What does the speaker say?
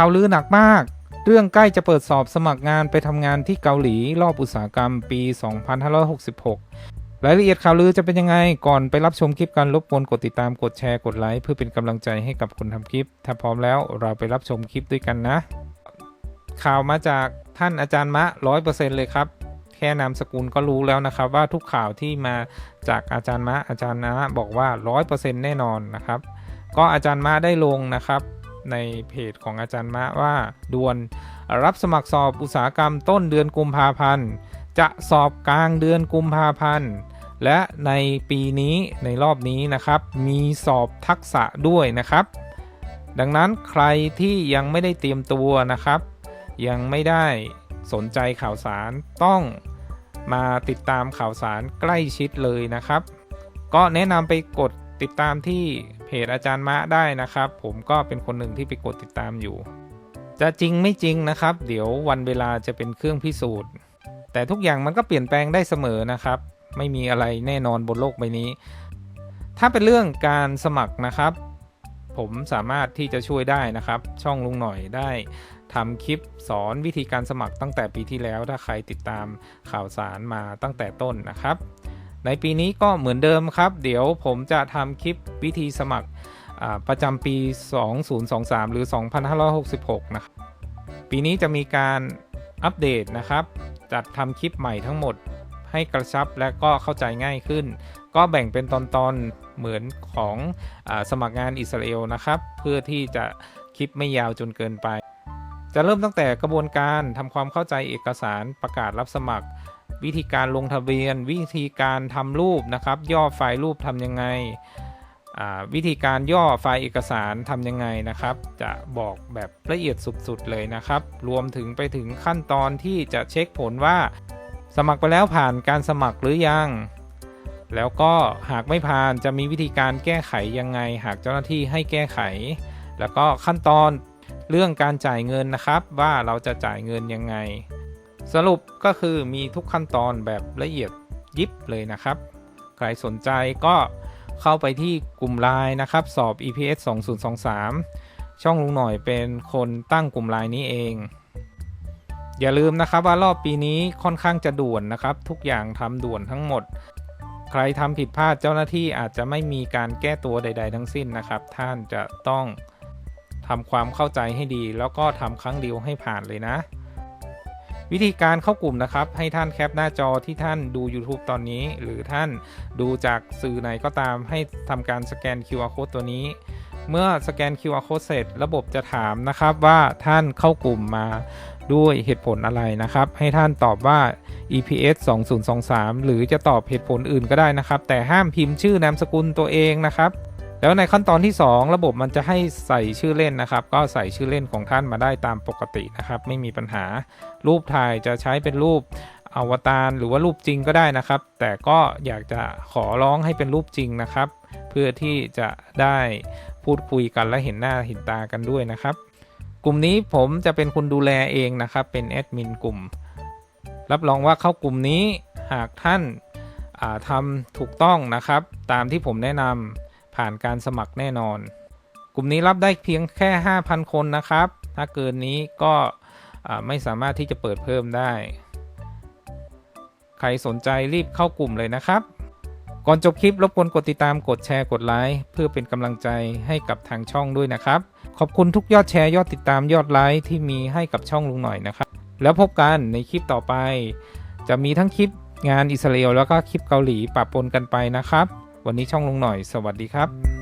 ข่าวลือหนักมาก เรื่องใกล้จะเปิดสอบสมัครงานไปทำงานที่เกาหลีรอบอุตสาหกรรมปี 2566 รายละเอียดข่าวลือจะเป็นยังไง ก่อนไปรับชมคลิปกันรบกวนกดติดตามกดแชร์กดไลค์เพื่อเป็นกำลังใจให้กับคนทำคลิป ถ้าพร้อมแล้วเราไปรับชมคลิปด้วยกันนะ ข่าวมาจากท่านอาจารย์มะร้อยเปอร์เซ็นเลยครับแค่นามสกุลก็รู้แล้วนะครับว่าทุกข่าวที่มาจากอาจารย์มะอาจารย์นะบอกว่าร้อยเปอร์เซ็นแน่นอนนะครับ ก็อาจารย์มะได้ลงนะครับ ในเพจของอาจารย์มะว่าด่วนรับสมัครสอบอุตสาหกรรมต้นเดือนกุมภาพันธ์จะสอบกลางเดือนกุมภาพันธ์และในปีนี้ในรอบนี้นะครับ มีสอบทักษะด้วยนะครับ ดังนั้นใครที่ยังไม่ได้เตรียมตัวนะครับ ยังไม่ได้สนใจข่าวสารต้องมาติดตามข่าวสารใกล้ชิดเลยนะครับ ก็แนะนำไปกด ติดตามที่เพจอาจารย์มะได้นะครับ ผมก็เป็นคนหนึ่งที่ไปกดติดตามอยู่ จะจริงไม่จริงนะครับ เดี๋ยววันเวลาจะเป็นเครื่องพิสูจน์ แต่ทุกอย่างมันก็เปลี่ยนแปลงได้เสมอนะครับ ไม่มีอะไรแน่นอนบนโลกใบนี้ ถ้าเป็นเรื่องการสมัครนะครับ ผมสามารถที่จะช่วยได้นะครับ ช่องลุงหน่อยได้ทำคลิปสอนวิธีการสมัครตั้งแต่ปีที่แล้วถ้าใครติดตามข่าวสารมาตั้งแต่ต้นนะครับ ในปีนี้ก็เหมือนเดิมครับ เดี๋ยวผมจะทำคลิปวิธีสมัครประจำปี 2023 หรือ 2566 นะครับ ปีนี้จะมีการอัปเดตนะครับ จัดทำคลิปใหม่ทั้งหมดให้กระชับและก็เข้าใจง่ายขึ้น ก็แบ่งเป็นตอนๆเหมือนของอสมัครงานอิสราเอลนะครับ เพื่อที่จะคลิปไม่ยาวจนเกินไป จะเริ่มตั้งแต่กระบวนการทำความเข้าใจเอกสารประกาศรับสมัคร วิธีการลงทะเบียน วิธีการทำรูปนะครับ ย่อไฟล์รูปทำยังไง วิธีการย่อไฟล์เอกสารทำยังไงนะครับ จะบอกแบบละเอียดสุดๆเลยนะครับ รวมถึงไปถึงขั้นตอนที่จะเช็คผลว่า สมัครไปแล้วผ่านการสมัครหรือยัง แล้วก็หากไม่ผ่านจะมีวิธีการแก้ไขยังไง หากเจ้าหน้าที่ให้แก้ไข แล้วก็ขั้นตอนเรื่องการจ่ายเงินนะครับ ว่าเราจะจ่ายเงินยังไง สรุปก็คือมีทุกขั้นตอนแบบละเอียดยิบเลยนะครับ ใครสนใจก็เข้าไปที่กลุ่มไลน์นะครับ สอบ EPS 2023 ช่องลุงหน่อยเป็นคนตั้งกลุ่มไลน์นี้เอง อย่าลืมนะครับว่ารอบปีนี้ค่อนข้างจะด่วนนะครับ ทุกอย่างทำด่วนทั้งหมด ใครทำผิดพลาดเจ้าหน้าที่อาจจะไม่มีการแก้ตัวใด ๆ ทั้งสิ้นนะครับ ท่านจะต้องทำความเข้าใจให้ดี แล้วก็ทำครั้งเดียวให้ผ่านเลยนะ วิธีการเข้ากลุ่มนะครับ ให้ท่านแคปหน้าจอที่ท่านดู YouTube ตอนนี้ หรือท่านดูจากสื่อไหนก็ตาม ให้ทำการสแกน QR code ตัวนี้ เมื่อสแกน QR code เสร็จ ระบบจะถามนะครับว่าท่านเข้ากลุ่มมาด้วยเหตุผลอะไรนะครับ ให้ท่านตอบว่า EPS 2023 หรือจะตอบเหตุผลอื่นก็ได้นะครับ แต่ห้ามพิมพ์ชื่อนามสกุลตัวเองนะครับ แล้วในขั้นตอนที่ 2 ระบบมันจะให้ใส่ชื่อเล่นนะครับ ก็ใส่ชื่อเล่นของท่านมาได้ตามปกตินะครับ ไม่มีปัญหารูปถ่ายจะใช้เป็นรูปอวตารหรือว่ารูปจริงก็ได้นะครับ แต่ก็อยากจะขอร้องให้เป็นรูปจริงนะครับ เพื่อที่จะได้พูดคุยกันและเห็นหน้าเห็นตากันด้วยนะครับ กลุ่มนี้ผมจะเป็นคนดูแลเองนะครับ เป็นแอดมินกลุ่ม รับรองว่าเข้ากลุ่มนี้หากท่านาทำถูกต้องนะครับ ตามที่ผมแนะนำ ผ่านการสมัครแน่นอน กลุ่มนี้รับได้เพียงแค่ 5,000 คนนะครับ ถ้าเกินนี้ก็ไม่สามารถที่จะเปิดเพิ่มได้ ใครสนใจรีบเข้ากลุ่มเลยนะครับ ก่อนจบคลิปรบกวนกดติดตามกดแชร์กดไลค์เพื่อเป็นกำลังใจให้กับทางช่องด้วยนะครับ ขอบคุณทุกยอดแชร์ยอดติดตามยอดไลค์ที่มีให้กับช่องลุงหน่อยนะครับ แล้วพบกันในคลิปต่อไป จะมีทั้งคลิปงานอิสราเอลแล้วก็คลิปเกาหลีปะปนกันไปนะครับ วันนี้ช่องลงหน่อย สวัสดีครับ